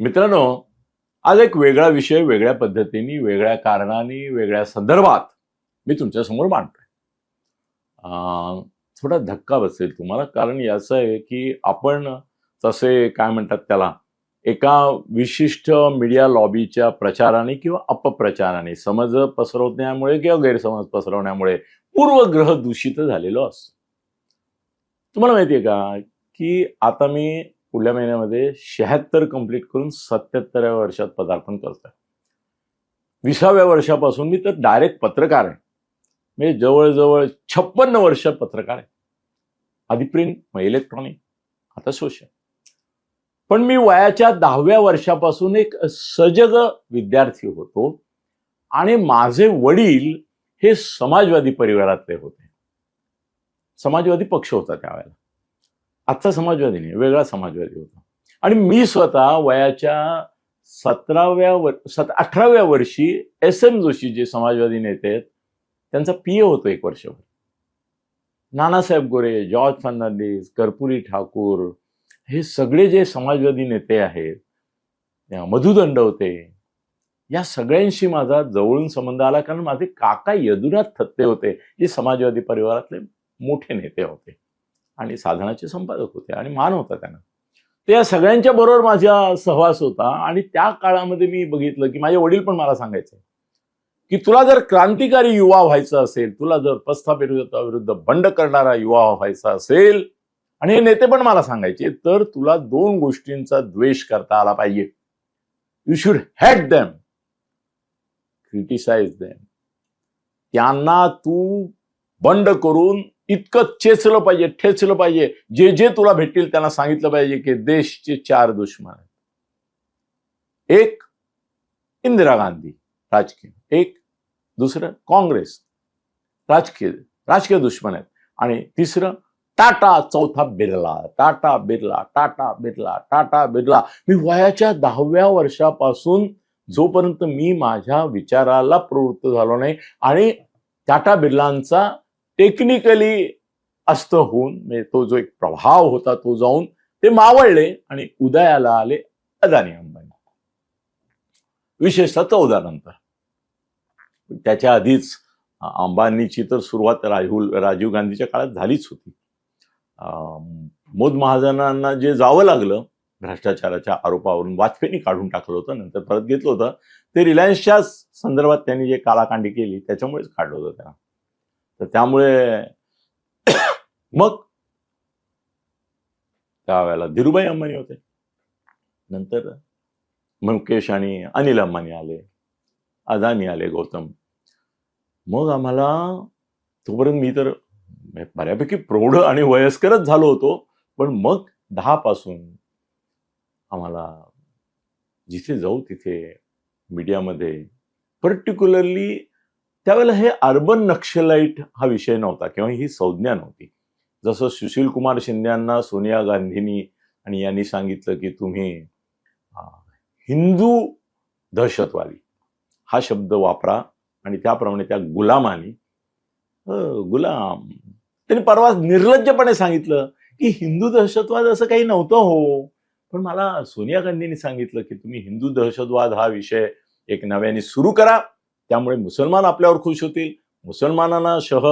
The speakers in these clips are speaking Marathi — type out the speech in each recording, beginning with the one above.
मित्रांनो आज एक वेगळा विषय वेगळ्या पद्धतीने वेगळ्या कारणाने वेगळ्या संदर्भात मी तुमच्यासमोर मांडतोय. अं, थोडा धक्का बसेल तुम्हाला कारण याचं आहे की आपण तसे काय म्हणतात त्याला एका विशिष्ट मीडिया लॉबीच्या प्रचाराने किंवा अपप्रचाराने समज पसरवण्यामुळे किंवा गैरसमज पसरवण्यामुळे पूर्वग्रह दूषित झालेलो असतो. तुम्हाला माहिती आहे का की आता मी पुढल्या महिन्यामध्ये शहात्तर कंप्लीट करून सत्याहत्तराव्या वर्षात पदार्पण करतोय विसाव्या वर्षापासून मी तर डायरेक्ट पत्रकार आहे. म्हणजे जवळजवळ छप्पन्न वर्ष पत्रकार आहे. आधी प्रिंट मग इलेक्ट्रॉनिक आता सोशल पण मी वयाच्या दहाव्या वर्षापासून एक सजग विद्यार्थी होतो आणि माझे वडील हे समाजवादी परिवारातले होते. समाजवादी पक्ष होता त्यावेळेला. आजचा समाजवादी नाही वेगळा समाजवादी होता. आणि मी स्वतः वयाच्या सतराव्या वर सत अठराव्या वर्षी एस एम जोशी जे समाजवादी नेते आहेत त्यांचा पी ए होतो एक वर्षभर. नानासाहेब गोरे जॉर्ज फर्नांडिस कर्पुरी ठाकूर हे सगळे जे समाजवादी नेते आहेत मधुदंड होते. या सगळ्यांशी माझा जवळून संबंध आला कारण माझे काका यदुनाथ थत्ते होते जे समाजवादी परिवारातले मोठे नेते होते. आणि साधनाचे संपादक होते आणि मान होता त्यांना. तर या सगळ्यांच्या बरोबर माझा सहवास होता आणि त्या काळामध्ये मी बघितलं की माझे वडील पण मला सांगायचे की तुला जर क्रांतिकारी युवा व्हायचं असेल तुला जर प्रस्थापित बंड करणारा युवा व्हायचा असेल आणि हे नेते पण मला सांगायचे तर तुला दोन गोष्टींचा द्वेष करता आला पाहिजे. You should hate them criticise them त्यांना तू बंड करून इतकं चेचलं पाहिजे ठेचलं पाहिजे. जे जे तुला भेटतील त्यांना सांगितलं पाहिजे की देशचे चार दुश्मन आहेत. एक इंदिरा गांधी राजकीय एक दुसरं काँग्रेस. राजकीय राजकीय दुश्मन आहेत. आणि तिसरं टाटा चौथा बिर्ला टाटा बिर्ला टाटा बिर्ला टाटा बिर्ला. मी वयाच्या दहाव्या वर्षापासून जोपर्यंत मी माझ्या विचाराला प्रवृत्त झालो नाही आणि टाटा बिर्लांचा टेक्निकली अस्त होऊन म्हणजे तो जो एक प्रभाव होता तो जाऊन ते मावळले आणि उदयाला आले अदानी अंबानी. विशेषतः चौदा नंतर त्याच्या आधीच अंबानीची तर सुरुवात राहुल राजीव गांधीच्या काळात झालीच होती. अं, मोद महाजनांना जे जावं लागलं भ्रष्टाचाराच्या आरोपावरून वाजपेयींनी काढून टाकलं होतं नंतर परत घेतलं होतं ते रिलायन्सच्या संदर्भात त्यांनी जे कालाकांडी केली त्याच्यामुळेच काढलं होतं त्यांना. तर त्यामुळे मग त्यावेळेला धीरूभाई अंबानी होते. नंतर मुकेश आणि अनिल अंबानी आले अदानी आले गौतम. मग आम्हाला तोपर्यंत मी तर बऱ्यापैकी प्रौढ आणि वयस्करच झालो होतो पण मग दहा पासून आम्हाला जिथे जाऊ तिथे मीडियामध्ये पर्टिक्युलरली त्यावेळेला हे अर्बन नक्षलाईट हा विषय नव्हता किंवा ही संज्ञा नव्हती. जसं सुशील कुमार शिंद्यांना सोनिया गांधींनी आणि यांनी सांगितलं की तुम्ही हिंदू दहशतवादी हा शब्द वापरा आणि त्याप्रमाणे त्या गुलामानी गुलाम त्यांनी परवा निर्लज्जपणे सांगितलं की हिंदू दहशतवाद असं काही नव्हतं हो. पण मला सोनिया गांधींनी सांगितलं की तुम्ही हिंदू दहशतवाद हा विषय एक नव्याने सुरू करा. त्यामुळे मुसलमान आपल्यावर खुश होतील मुसलमानांना शह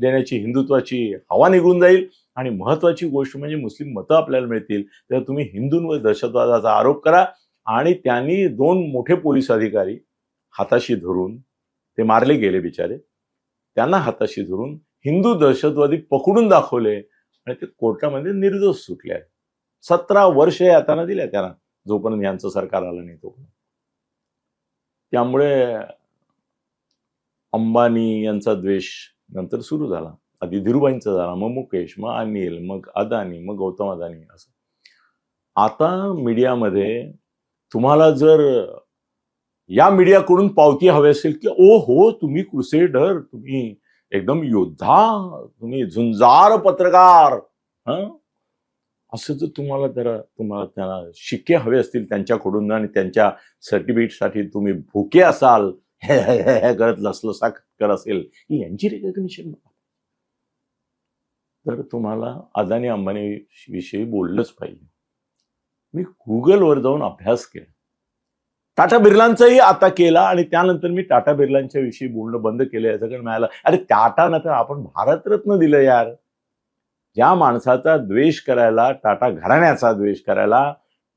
देण्याची हिंदुत्वाची हवा निघून जाईल आणि महत्वाची गोष्ट म्हणजे मुस्लिम मतं आपल्याला मिळतील. तर तुम्ही हिंदूंवर दहशतवादाचा आरोप करा आणि त्यांनी दोन मोठे पोलीस अधिकारी हाताशी धरून ते मारले गेले बिचारे. त्यांना हाताशी धरून हिंदू दहशतवादी पकडून दाखवले आणि ते कोर्टामध्ये निर्दोष सुटले आहेत. सतरा वर्ष यातना दिल्या त्यांना जोपर्यंत यांचं सरकार आलं नाही तोपर्यंत. त्यामुळे अंबानी यांचा द्वेष नंतर सुरू झाला. आधी धीरूबाईंचा झाला मग मुकेश मग अनिल मग अदानी मग गौतम अदानी असं. आता मीडियामध्ये तुम्हाला जर या मीडियाकडून पावती हवी असेल की ओ हो तुम्ही क्रुसेडर तुम्ही एकदम योद्धा तुम्ही झुंजार पत्रकार. असं जर तुम्हाला जरा तुम्हाला त्यांना शिक्के हवे असतील त्यांच्याकडून आणि त्यांच्या सर्टिफिकेटसाठी तुम्ही भुके असाल करत लसलसा कर असेल यांची रेकग्निशन तर तुम्हाला अदानी अंबानी विषयी बोललंच पाहिजे. मी गुगलवर जाऊन अभ्यास केला. टाटा बिर्लांचाही आता केला आणि त्यानंतर मी टाटा बिर्लांच्या विषयी बोलणं बंद केलं याचं कारण मिळालं. अरे टाटा तर आपण भारतरत्न दिलं यार. ज्या माणसाचा द्वेष करायला टाटा घराण्याचा द्वेष करायला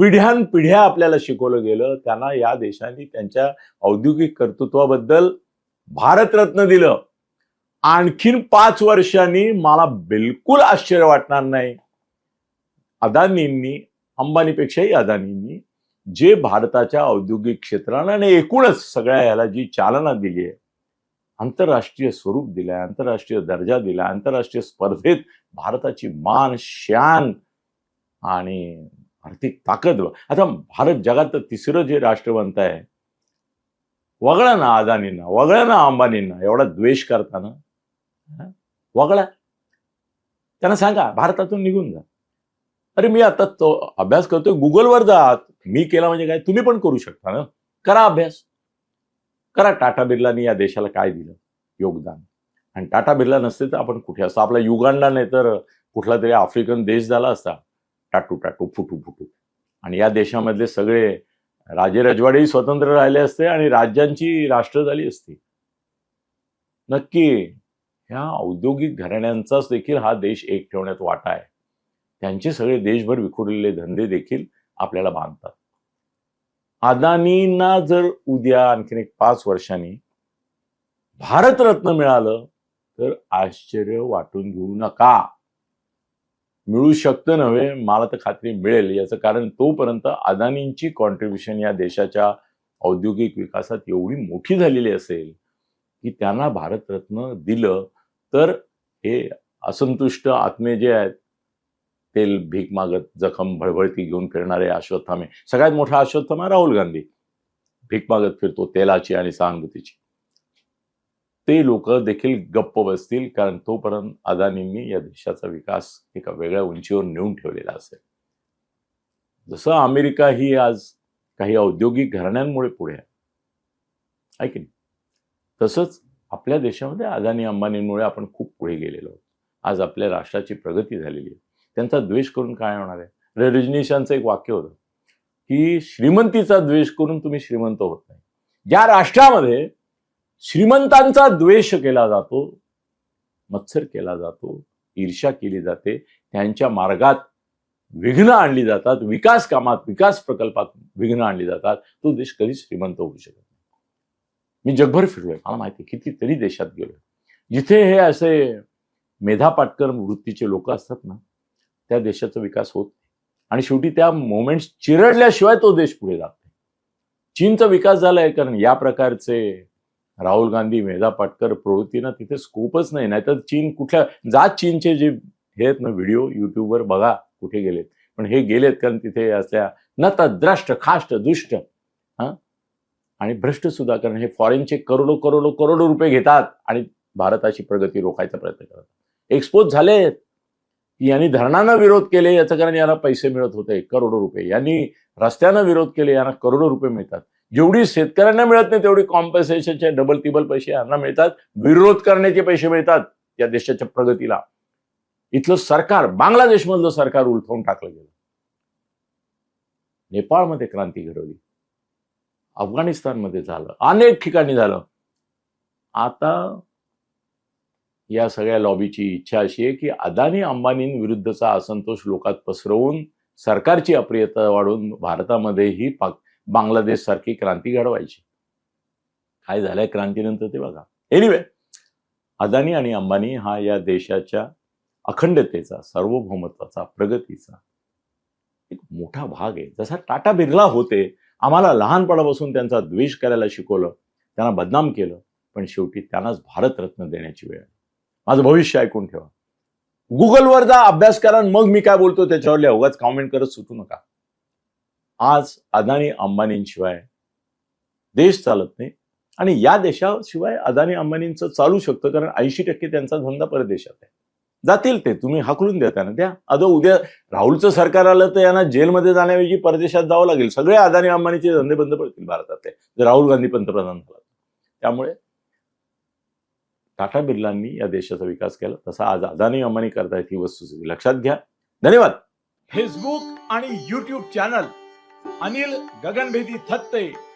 पिढ्यानपिढ्या आपल्याला शिकवलं गेलं. त्यांना या देशाने त्यांच्या औद्योगिक कर्तृत्वाबद्दल भारतरत्न दिलं. आणखीन पाच वर्षांनी मला बिलकुल आश्चर्य वाटणार नाही. अदानींनी अंबानीपेक्षाही अदानींनी जे भारताच्या औद्योगिक क्षेत्राला आणि एकूणच सगळ्या ह्याला जी चालना दिली आहे आंतरराष्ट्रीय स्वरूप दिलंय आंतरराष्ट्रीय दर्जा दिला आंतरराष्ट्रीय स्पर्धेत भारताची मान शान आणि आर्थिक ताकद आता भारत जगात तिसरं जे राष्ट्रवंत आहे वगळा ना अदानींना वगळा ना अंबानींना एवढा द्वेष करताना वगळा. त्यांना सांगा भारतातून निघून जा. अरे मी आता तो अभ्यास करतोय गुगलवर जा. मी केला म्हणजे काय? तुम्ही पण करू शकता ना? करा अभ्यास. करा टाटा बिर्लानी या देशाला काय दिलं? योगदान. आणि टाटा बिर्ला नसते तर आपण कुठे असतो? आपला युगांडा नाही तर कुठला तरी आफ्रिकन देश झाला असता. टाटू टाटू फुटू फुटू. आणि या देशामधले सगळे राजे रजवाडेही स्वतंत्र राहिले असते आणि राज्यांची राष्ट्र झाली असती. नक्की ह्या औद्योगिक घराण्यांचाच देखील हा देश एक ठेवण्यात वाटा आहे. त्यांचे सगळे देशभर विखुरलेले धंदे देखील आपल्याला बांधतात. अदानींना जर उद्या आणखीन एक पाच वर्षांनी भारतरत्न मिळालं तर आश्चर्य वाटून घेऊ नका. मिळू शकतं नव्हे मला तर खात्री मिळेल. याचं कारण तोपर्यंत अदानींची कॉन्ट्रीब्युशन या देशाच्या औद्योगिक विकासात एवढी मोठी झालेली असेल की त्यांना भारतरत्न दिलं तर हे असंतुष्ट आत्मे जे आहेत तेल भीक मागत जखम भळभळती घेऊन फिरणारे अश्वत्थामे. सगळ्यात मोठा अश्वत्थामा राहुल गांधी. भीक मागत फिरतो तेलाची आणि सहानुभूतीची ते लोक देखील गप्प बसतील कारण तोपर्यंत अदानींनी या देशाचा विकास एका वेगळ्या उंचीवर नेऊन ठेवलेला असेल. जसं अमेरिका ही आज काही औद्योगिक घराण्यांमुळे पुढे आहे. की नाही? तसंच आपल्या देशामध्ये अदानी अंबानींमुळे आपण खूप पुढे गेलेलो आहोत. आज आपल्या राष्ट्राची प्रगती झालेली आहे. त्यांचा द्वेष करून काय होणार आहे? रजनीशांचं एक वाक्य होतं की श्रीमंतीचा द्वेष करून तुम्ही श्रीमंत होत नाही. ज्या राष्ट्रामध्ये श्रीमंतांचा द्वेष केला जातो मत्सर केला जातो ईर्ष्या केली जाते त्यांच्या मार्गात विघ्न आणली जातात विकास कामात विकास प्रकल्पात विघ्न आणली जातात. तो देश कधी श्रीमंत होऊ शकत नाही. मी जगभर फिरलोय. मला माहिती कितीतरी देशात गेलोय. जिथे हे असे मेधा पाटकर वृत्तीचे लोक असतात ना त्या देशाचा विकास होत नाही. आणि शेवटी त्या मोमेंट्स चिरडल्याशिवाय तो देश पुढे जात नाही. चीनचा विकास झालाय कारण या प्रकारचे राहुल गांधी मेधा पाटकर प्रवृत्तीनं तिथे स्कोपच नाही. नाहीतर चीन कुठल्या जात चीनचे जे हे आहेत ना व्हिडिओ युट्यूबवर बघा कुठे गेलेत. पण हे गेलेत कारण तिथे असल्या नत द्रष्ट खाष्ट दुष्ट हा? आणि भ्रष्ट सुद्धा कारण हे फॉरेनचे करोडो करोडो करोडो रुपये घेतात आणि भारताची प्रगती रोखायचा प्रयत्न करतात. एक्सपोज झालेत यांनी धरणांना विरोध केले याचं कारण यांना पैसे मिळत होते करोडो रुपये. यांनी रस्त्यांना विरोध केले यांना करोडो रुपये मिळतात. जेवढी शेतकऱ्यांना मिळत नाही तेवढी कॉम्पन्सेशनचे डबल तिबल पैसे यांना मिळतात. विरोध करण्याचे पैसे मिळतात या देशाच्या प्रगतीला. इथलं सरकार बांगलादेशमधलं सरकार उलथवून टाकलं गेलं. नेपाळमध्ये क्रांती घडवली. अफगाणिस्तानमध्ये झालं. अनेक ठिकाणी झालं. आता या सगळ्या लॉबीची इच्छा अशी आहे की अदानी अंबानींविरुद्धचा असंतोष लोकात पसरवून सरकारची अप्रियता वाढवून भारतामध्येही पाक बांगलादेश सारखी क्रांती घडवायची. काय झालंय क्रांतीनंतर ते बघा. एनिवे अदानी आणि अंबानी हा या देशाच्या अखंडतेचा सार्वभौमत्वाचा प्रगतीचा एक मोठा भाग आहे. जसा टाटा बिर्ला होते आम्हाला लहानपणापासून त्यांचा द्वेष करायला शिकवलं त्यांना बदनाम केलं पण शेवटी त्यांनाच भारतरत्न देण्याची वेळ आली. माझं भविष्य ऐकून ठेवा. गुगलवर जा अभ्यास करा मग मी काय बोलतो त्याच्यावर उगाच कॉमेंट करत सुटू नका. आज अदानी अंबानींशिवाय देश चालत नाही. आणि या देशाशिवाय अदानी अंबानींचं चालू शकतं कारण ऐंशी टक्के त्यांचा धंदा परदेशात आहे. जातील ते तुम्ही हाकलून द्या त्यांना द्या. आता उद्या राहुलचं सरकार आलं तर यांना जेलमध्ये जाण्याऐवजी परदेशात जावं लागेल. सगळे अदानी अंबानीचे धंदे बंद पडतील भारतातले जर राहुल गांधी पंतप्रधान झाला. त्यामुळे टाटा बिर्लांनी या देशाचा विकास केला. तसा आज अदानी अंबानी करतायत ही वस्तुस्थिती लक्षात घ्या. धन्यवाद. फेसबुक आणि युट्यूब चॅनल अनिल गगनभेदी थत्ते.